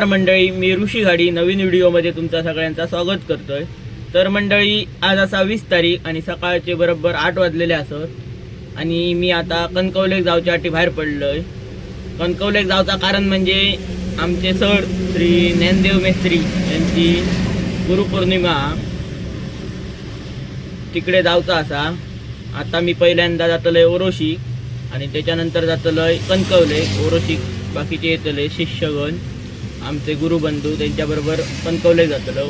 नमस्कार मंडळी मी ऋषी गाडी नवीन व्हिडिओमध्ये तुमचा सगळ्यांचा स्वागत करतोय. तर मंडळी आज असा वीस तारीख आणि सकाळचे बरोबर आठ वाजलेले असत. आणि मी आता कणकवलेक जावच्यासाठी बाहेर पडलोय. कणकवलेक जावचा कारण म्हणजे आमचे सर श्री ज्ञानदेव मेस्त्री यांची गुरुपौर्णिमा. तिकडे जावचा असा. आता मी पहिल्यांदा जातलोय ओरोशी आणि त्याच्यानंतर जातलोय कणकवले. ओरोशी बाकीचे येतले शिष्यगण. आमचे गुरुबंधू त्यांच्याबरोबर पणकवले जातलो.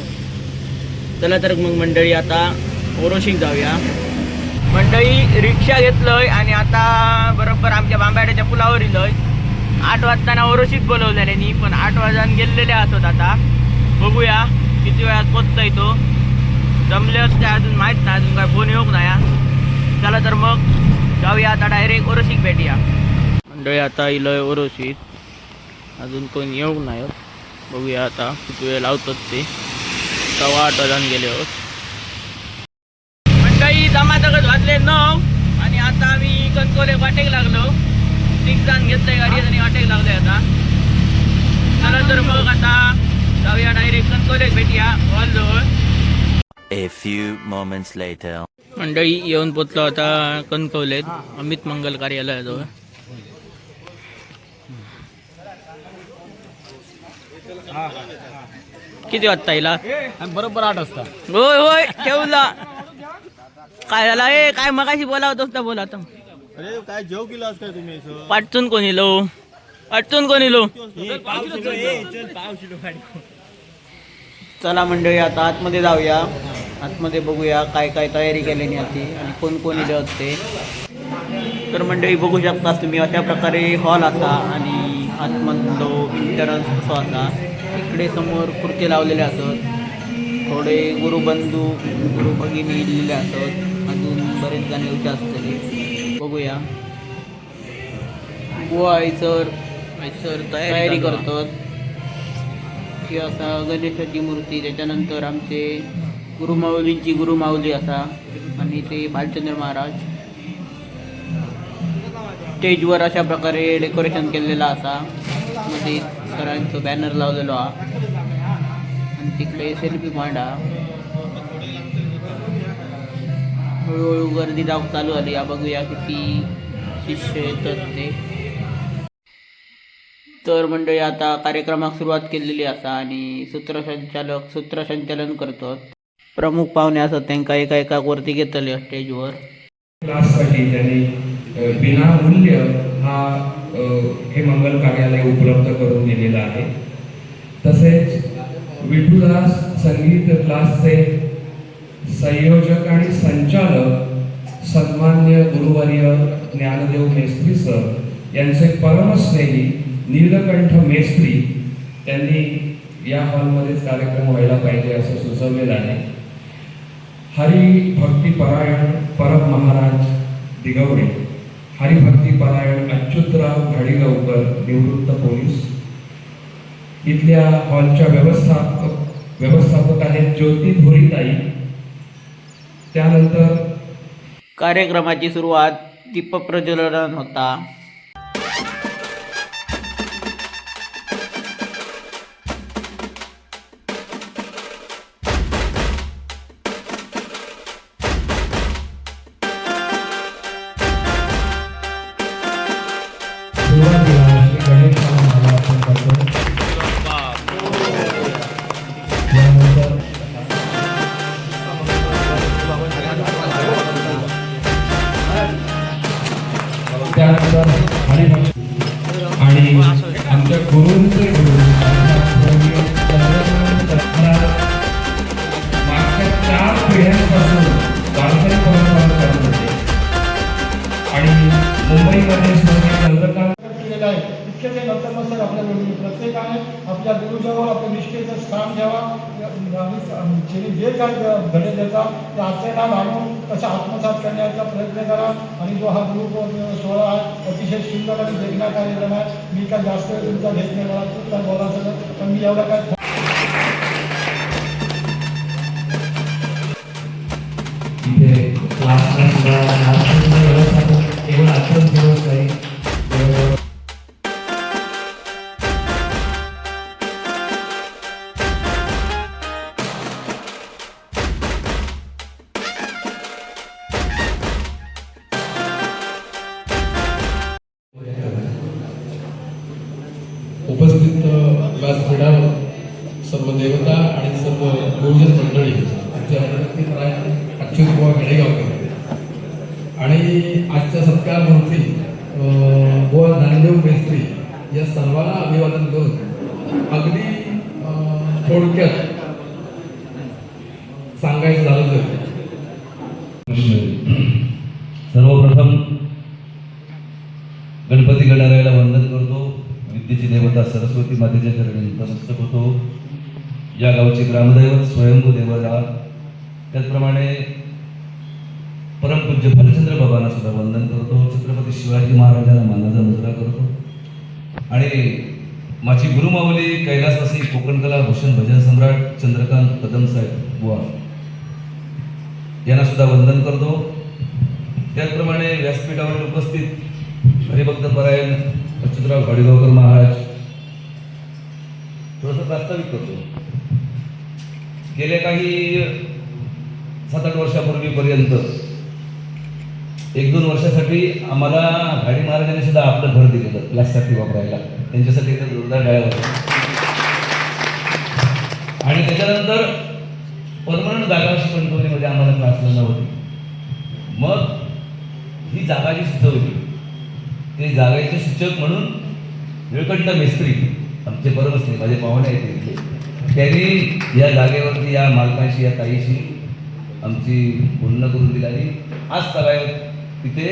चला तर मग मंडळी आता ओरोशीक जाऊया. मंडळी रिक्षा घेतलोय आणि आता बरोबर आमच्या बांबाड्याच्या पुलावर इलोय आठ वाजताना ओरोशीत बोलवलेल्यानी पण आठ वाजान गेलेले असत आता. बघूया किती वेळात पोचतोय तो. जमले असते अजून माहीत नाही अजून काय फोन येऊक नाही चला तर मग जाऊया आता डायरेक्ट ओरोशीक भेटूया. मंडळी आता इलोय ओरोशीत अजून कोण येऊक नाही बघूया आता किती वेळ लावतात ते. सव्वा आठ वाजून गेले आहोत मंडळी जमातगत वाजले नऊ. आणि आता आम्ही कणकोले वाटेक लागलो. जाण घेतलंय गाडी आणि वाटेक लागलोय आता. चला तर मग आता जाऊया डायरेक्ट कणकोलेक भेटूया. हॉलजवळ A few moments later. मंडळी येऊन पोचलो आता कणकवलेत. अमित मंगल कार्यालयाजवळ. किती वाजता येईल बरोबर आठ वाजता. होय होय ठेवला. काय झाला? ए काय मगाशी बोलावत होता बोला आता अरे काय जेव केलास काय तुम्ही? पाठतून कोण इलो पाठतून कोण इलो चला मंडळी आता आतमध्ये जाऊया. आतमध्ये बघूया काय काय तयारी केल्याने आधी आणि कोण कोण इले होते तर मंडळी बघू शकता तुम्ही अशा प्रकारे हॉल असा आणि आतमधलो इंटरन्स असो असा. इकडे समोर खुर्ची लावलेले असत. थोडे गुरुबंधू गुरु भगिनी इलेले असत. अजून बरेच जण येऊचे असतले. बघूया. बुवा सर. सर तयारी करतात. ही असा गणेशाची मूर्ती त्याच्यानंतर आमचे गुरुमाऊलींची गुरुमाऊली असा. आणि ते भालचंद्र महाराज. स्टेजवर अशा प्रकारे डेकोरेशन केलेलं असा. मध्ये सरांचं बॅनर लावलेलो हा. आणि तिकडे सेल्फी पॉईंट हा हळूहळू गर्दी जाऊ चालू झाली. या बघूया किती शिष्य येतात ते. तर मंडळी आता कार्यक्रमाक सुरुवात केलेली असा आणि सूत्रसंचालक सूत्रसंचालन करतात. प्रमुख पाहुणे असतात त्यांका एका एका वरती घेतले स्टेजवर त्यांनी विनामूल्य हा हे मंगल कार्यालय उपलब्ध करून दिलेलं आहे. तसेच विठुदास संगीत क्लासचे संयोजक आणि संचालक सन्मान्य गुरुवर्य ज्ञानदेव मेस्त्री सर यांचे परमस्नेही नीलकंठ मेस्त्री त्यांनी या हॉलमध्येच कार्यक्रम व्हायला पाहिजे असं सुचवलेलं आहे. हरिभक्ती परायण परब महाराज दिगवडे. हरिभक्ती परायण अच्युतराव घाडीगावकर निवृत्त पोलीस. इथल्या हॉलच्या व्यवस्थापक व्यवस्थापक आहेत ज्योती धुरीताई. त्यानंतर कार्यक्रमाची सुरुवात दीपप्रज्वलन होता. निष्ठेचं द्यावा जे जे काय धडे देतात त्या आचरणात आणून तसं आत्मसात करण्याचा प्रयत्न करा. आणि जो हा ग्रुप सोहळा आहे अतिशय सुंदर आणि देखणा कार्यक्रम आहे. मी काय जास्त तुमचा घेत नाही मला खूप बोलायचं पण मी एवढा काय इथे क्लासला सुद्धा क्लासरूमचं व्यवस्थापन काही सत्कार सत्कारमूर्ती अ, बुवा मेस्त्री या सर्वांना अभिवादन करून अगदी थोडक्यात सांगायचं झालं तर. सर्वप्रथम गणपती गणरायाला वंदन करतो. विद्येची देवता सरस्वती मातेच्या चरणी नतमस्तक होतो. या गावचे ग्रामदैवत स्वयंभू देवता. त्याचप्रमाणे परमपूज्य भालचंद्र बाबांना सुद्धा वंदन करतो. छत्रपती शिवाजी महाराजांना मानाचा मुजरा करतो. आणि माझी गुरुमावली कैलासवासी कोकण कला भूषण भजन सम्राट चंद्रकांत कदम साहेब बुवा. यांना सुद्धा वंदन करतो. त्याचप्रमाणे व्यासपीठावर उपस्थित हरिभक्त परायण अच्युतराव गाडीगावकर महाराज. थोडंसं प्रास्ताविक करतो. गेल्या काही सात आठ वर्षापूर्वीपर्यंत एक दोन वर्षासाठी आम्हाला गाडी महाराजांनी सुद्धा आपलं घर दिलेलं क्लाससाठी वापरायला. त्यांच्यासाठी तर जोरदार डाळ्या होत्या. आणि त्याच्यानंतर परमनंट जागा अशी कंट्रोलीमध्ये आम्हाला क्लासला नव्हती मग ही जागा जी सुचवली ते जागेचे सूचक म्हणून निळकंठ मेस्त्री आमचे परमस्त्री माझे पाहुणे आहेत इथले त्यांनी या जागेवरती या मालकाशी या ताईशी आमची बोलणं करून दिली आणि आज तगायत तिथे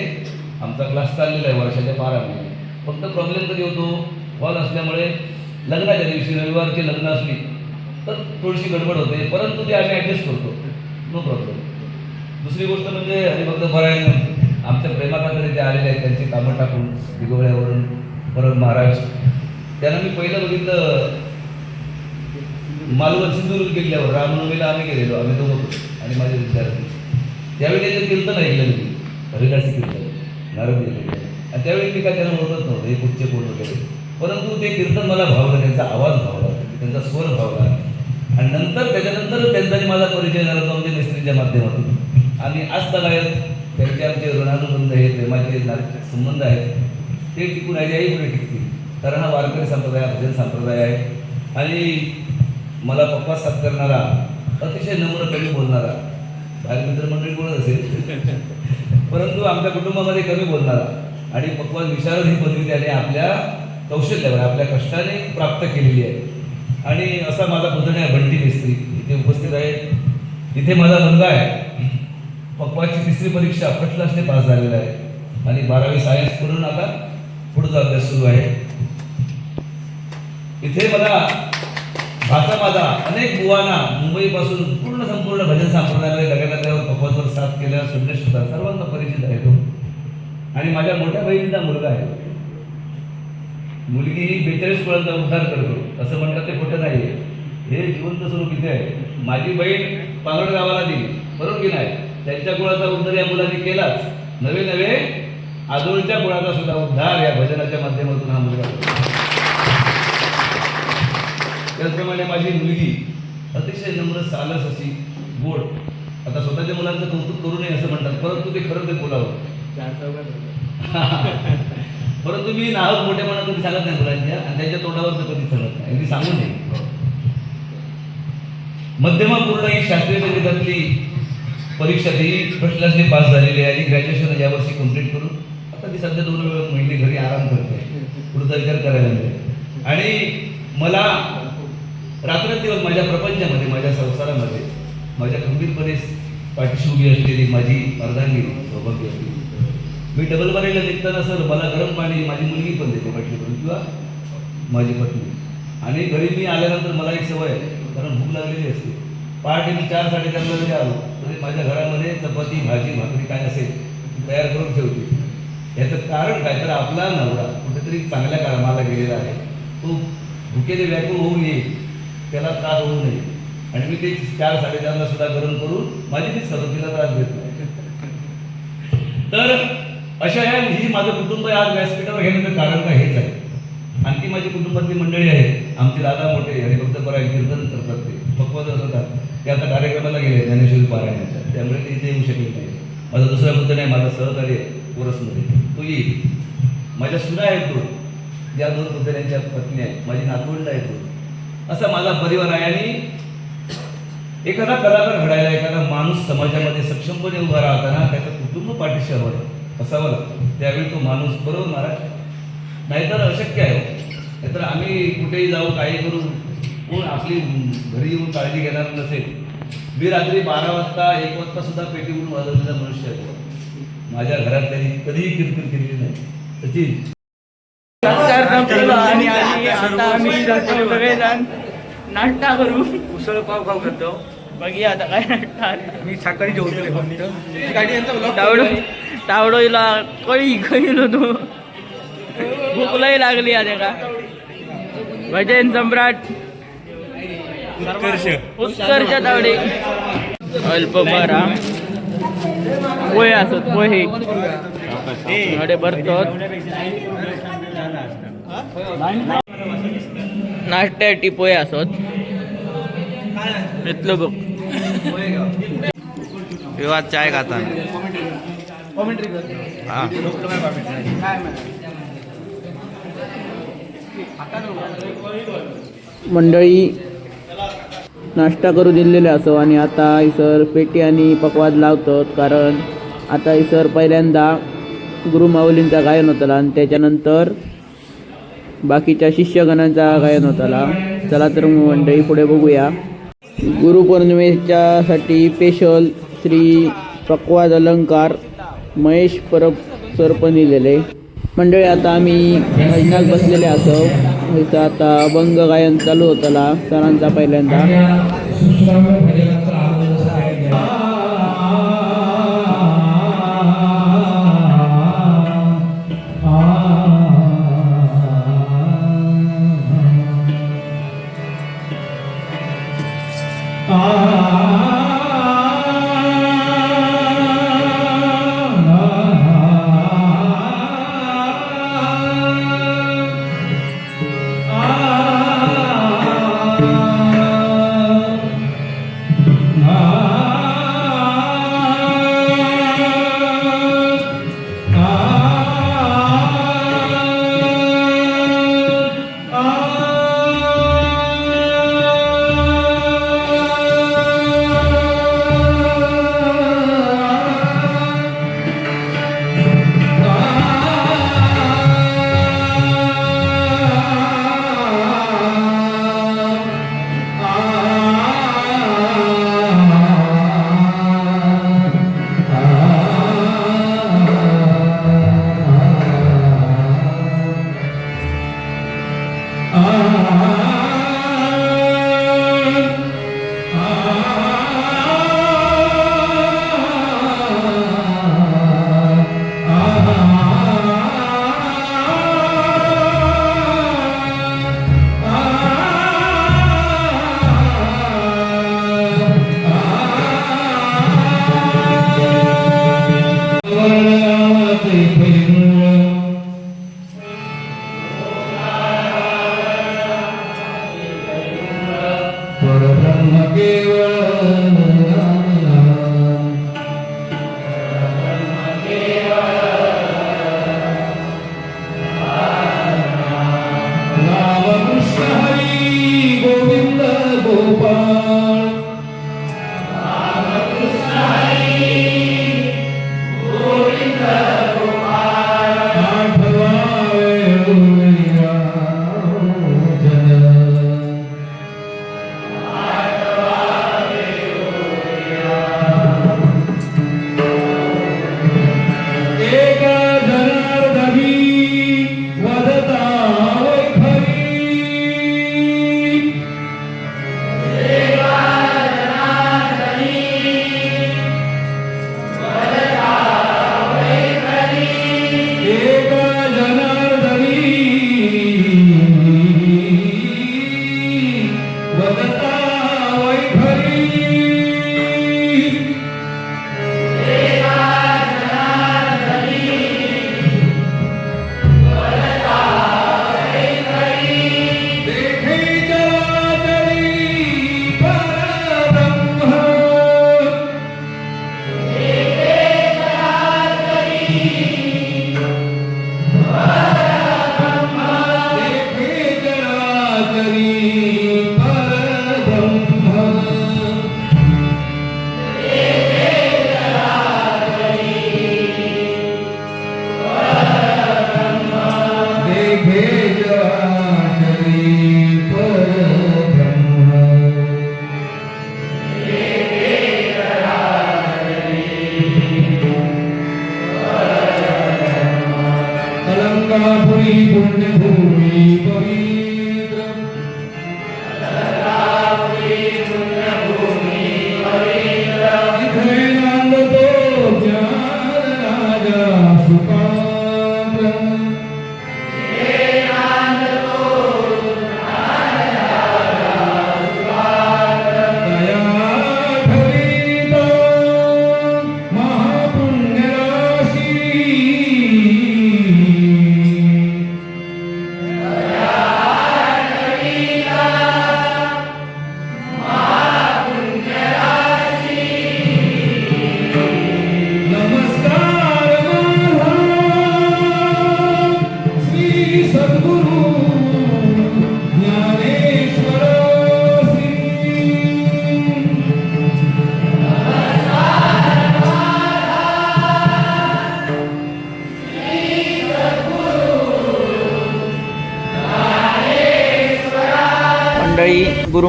आमचा क्लास चाललेला आहे वर्षाच्या बारा महिने फक्त प्रॉब्लेम कधी होतो? हॉल असल्यामुळे लग्नाच्या दिवशी रविवारची लग्न असली तर थोडीशी गडबड होते. परंतु ते आम्ही ॲडजस्ट करतो. नो प्रॉब्लेम दुसरी गोष्ट म्हणजे हरिभक्त परायण आमच्या प्रेमाकाकडे ते आलेले आहेत त्यांची कामं टाकून दिगोळ्यावरून परत महाराज. त्यांना मी पहिलं बघितलं मालवण सिंधुदुर्ग किल्ल्यावर रामनवमीला आम्ही गेलेलो आम्ही दोघं. आणि माझे विद्यार्थी. त्यावेळी त्यांचं कीर्तन ऐकलं मी. हरिदासी कीर्तन नारद कीर्तन आणि त्यावेळी मी काय त्यांना ओळखत नव्हतं हे कुठचे कोण वगैरे. परंतु ते कीर्तन मला भावलं त्यांचा आवाज भावला त्यांचा स्वर भावला. आणि नंतर त्याच्यानंतर त्यांचा माझा परिचय झाला तो आमच्या मिस्त्रीच्या माध्यमातून. आणि आज तगायत त्यांचे आमचे ऋणानुबंध आहेत प्रेमाचे संबंध आहेत. ते टिकून आहे याही पुढे टिकतील. कारण हा वारकरी संप्रदाय भजन संप्रदाय आहे. आणि मला पप्पा साथ करणारा अतिशय नम्र कमी बोलणारा बाहेर मित्रमंडळी बोलत असेल? परंतु आमच्या कुटुंबामध्ये कमी बोलणारा. आणि पक्वान विशारद ही पदवी त्याने आपल्या कौशल्यावर आपल्या कष्टाने प्राप्त केलेली आहे. आणि असा माझा पुतण्या बंटी मिस्त्री इथे उपस्थित आहे इथे माझा मुलगा आहे. पक्वाची तिसरी परीक्षा फर्स्ट क्लासने पास झालेला आहे. आणि बारावी सायन्स करून आता पुढचा अभ्यास सुरू आहे. इथे मला भाचा माझा अनेक बुवांना मुंबईपासून पूर्ण संपूर्ण भजन संप्रदायामध्ये लगातार भगवतवर साथ केल्या संदेश होता सर्वांना परिचित आहे तो. आणि माझ्या मोठ्या बहिणीचा मुलगा आहे. मुलगी बेचाळीस कुळांचा उद्धार करतो. असं म्हणतात ते खोटं नाही हे जिवंत स्वरूप इथे आहे. माझी बहीण पांगड गावाला दिली बरोबर की नाही? त्यांच्या कुळाचा उद्धार या मुलांनी केलाच. नवे नवे आजोळच्या कुळाचा सुद्धा उद्धार या भजनाच्या माध्यमातून हा मुलगा त्याचप्रमाणे माझी मुलगी अतिशय नम्र सालस अशी गोड. आता स्वतःच्या मुलांचं कौतुक करू नये असं म्हणतात. परंतु ते खरं ते बोलावं. परंतु मी नाहक मोठेपणा कधी सांगत नाही मुलांच्या आणि त्यांच्या तोंडावर कधी सांगत नाही. सांगू नये मध्यमापूर्ण ही शास्त्रीय संगीतातली परीक्षा ती फर्स्ट क्लासने पास झालेली आहे. आणि ग्रॅज्युएशन यावर्षी कंप्लीट करून आता ती सध्या दोन वेळ महिने घरी आराम करते. पुढचा विचार करायला मिळेल आणि मला रात्रंदिवस माझ्या प्रपंचामध्ये माझ्या संसारामध्ये माझ्या खंबीरपणे पाठीशी उभी असलेली माझी अर्धांगिनी सौभाग्य असली मी डबल बारीला निघताना सर मला गरम पाणी माझी मुलगी पण देते पाठीकडून किंवा माझी पत्नी. आणि घरी मी आल्यानंतर मला एक सवय आहे कारण भूक लागलेली असते. पहाटे मी चार साडेचारला जरी आलो तरी माझ्या घरामध्ये चपाती भाजी भाकरी काय असेल तयार करून ठेवते. याचं कारण काय? तर आपला नवरा कुठेतरी चांगल्या कामाला गेलेला आहे. तो भुकेने व्याकुळ होऊ नये त्याला त्रास होऊ नये. आणि मी ते चार साडेचारला सुद्धा गरम करून माझी तीच खातो तिला त्रास देत नाही तर अशा ह्या ही माझं कुटुंब आज व्यासपीठावर घेण्याचं कारण काय हेच आहे. आणखी माझी कुटुंबातली मंडळी आहे आमचे दादा मोठे आणि फक्त बरं कीर्तन करतात ते पक्वत असतात. ते आता कार्यक्रमाला गेले ज्ञानेश्वरी पारायणाच्या. त्यामुळे ते इथे येऊ शकले नाही. माझा दुसरा मुद्दा नाही माझा सहकार्य कोरसमध्ये. तो येईल. माझ्या सुना आहेत दोन. ज्या दोन पुतण्यांच्या पत्नी आहेत. माझी नातवंड आहेत दोन. असा माझा परिवार आहे. आणि एखादा कलाकार घडायला एखादा माणूस समाजामध्ये सक्षमपणे उभा राहताना त्याचं कुटुंब पाठीशी हवं. असावं लागतो. त्यावेळी तो माणूस बरोबर महाराज नाहीतर अशक्य आहे हो. नाहीतर आम्ही कुठेही जाऊ काही करू कोण आपली घरी येऊन काळजी घेणार नसेल. मी रात्री बारा वाजता एक वाजता सुद्धा पेटी म्हणून वाजवलेला मनुष्य आहे. माझ्या घरात त्यांनी कधीही किरकिर केलेली नाही. सचिन सत्कार संपलो आणि आम्ही आता आम्ही सगळेजण नाश्ता करू. उसळ पाव खाऊ करतो बघूया आता काय नाश्ता मी यांचा ब्लॉग तावडो तावडोला कळी कळीलो तू. भूक लय लागली आता का? भजन सम्राट. उत्कर्ष. उत्कर्ष तावडे. अल्पभरा पोहे असत पोहे. अडे भरतात. नाश्त्यासाठी पोहे असत. इथलं बघ. विवाद चाय खाता मंडळी नाश्ता करू दिलेले असो आणि आता इसर पेटी आणि पकवाद लावतात कारण आता इसर पहिल्यांदा गुरुमाऊलींचा गायन होतला आणि त्याच्यानंतर बाकीच्या शिष्यगणांचा गायन होताला. चला तर मग मंडळी पुढे बघूया. गुरुपौर्णिमेच्यासाठी स्पेशल श्री पक्वाद अलंकार महेश परब सर्प लिहिलेले. मंडळी आता आम्ही भजनात बसलेले असो इथं आता अभंग गायन चालू होताला सरांचा पहिल्यांदा.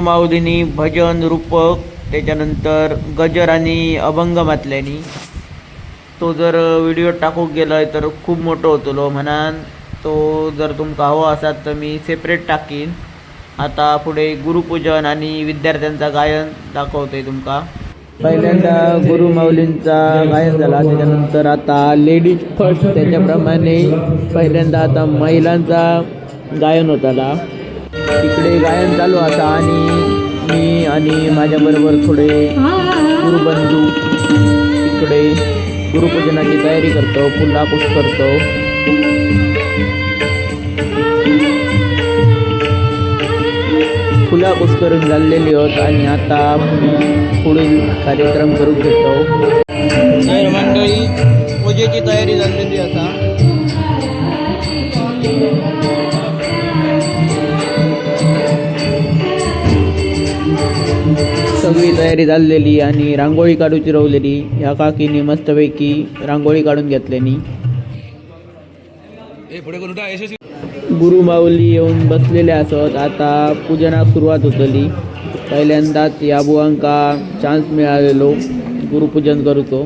गुरुमाऊलीनी भजन रूपक त्याच्यानंतर गजर आणि अभंग मातल्यानी तो जर व्हिडिओ टाकूक गेलाय तर खूप मोठं होतलो म्हणान. तो जर तुमका हवो असाल तर मी सेपरेट टाकीन. आता पुढे गुरुपूजन आणि विद्यार्थ्यांचा गायन दाखवतोय तुमका. पहिल्यांदा गुरु माऊलींचा गायन झाला त्याच्यानंतर आता लेडीज फर्स्ट त्याच्याप्रमाणे पहिल्यांदा आता महिलांचा गायन होताला तिकडे गायन चालू आता आणि मी आणि माझ्याबरोबर थोडे गुरुबंधू इकडे गुरुपूजनाची तयारी करतो फुलापूस करतो. फुला करून झालेली होत आणि आता पुढील कार्यक्रम करू घेतो. मंडळी पूजेची तयारी झालेली आता. सगळी तयारी झालेली आणि रांगोळी काढूची रवलेली ह्या काकीने मस्तपैकी रांगोळी काढून घेतलेली. गुरु माऊली येऊन बसलेले असत. आता पूजनाक सुरुवात होतली. पहिल्यांदाच या बुवांका चान्स मिळालेलो. गुरुपूजन करूचो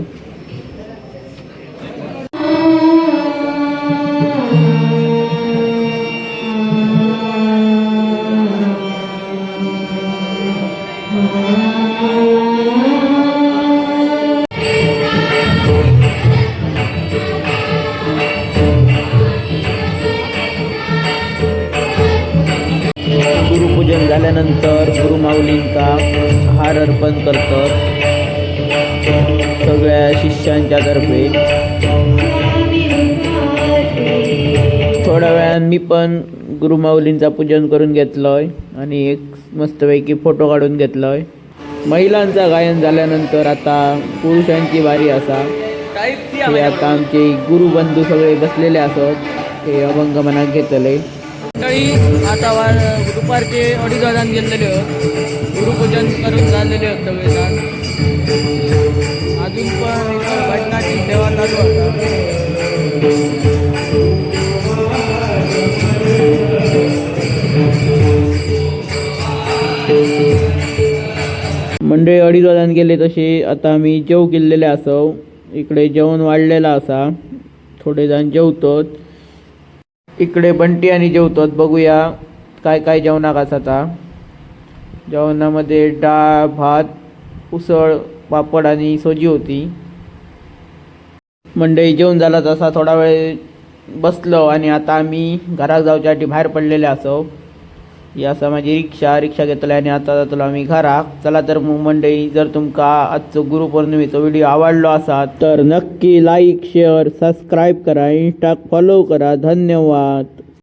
थोड्या वेळान मी पण गुरुमाऊलींचा पूजन करून घेतलंय आणि एक मस्तपैकी फोटो काढून घेतलंय. महिलांचा गायन झाल्यानंतर आता पुरुषांची बारी असा. हे आता आमचे गुरुबंधू सगळे बसलेले असत. हे अभंग मनात घेतले. मंडळी आता वार दुपारचे अडीच वाजान गेलेले गुरुपूजन करून झालेले होत सगळे सगळेजण. अजून पण इथं भजनाची सेवा चालू होता मंडळी अडीच वाजान गेले तसे. आता आम्ही जेव गेल्लेले असव इकडे जेवण वाढलेलं असा. थोडे जण जेवतत. इकडे बंटी आणि जेवतोत. बघूया काय काय जेवणाक असाचा जेवणामध्ये डाळ भात उसळ पापड आणि सोजी होती. मंडळी जेवण झाला तसा थोडा वेळ बसलो आणि आता आम्ही घराक जावच्यासाठी बाहेर पडलेले असो. ही आसा माझी रिक्षा रिक्षा घेतली आनी आता जातलो आम्ही घराक चला तर मग मंडळी जर तुमका आजचो गुरुपौर्णिमेचो व्हिडिओ आवडलो असा तर नक्की लाईक शेअर सबस्क्राईब करा इंस्टाक फॉलो करा. धन्यवाद.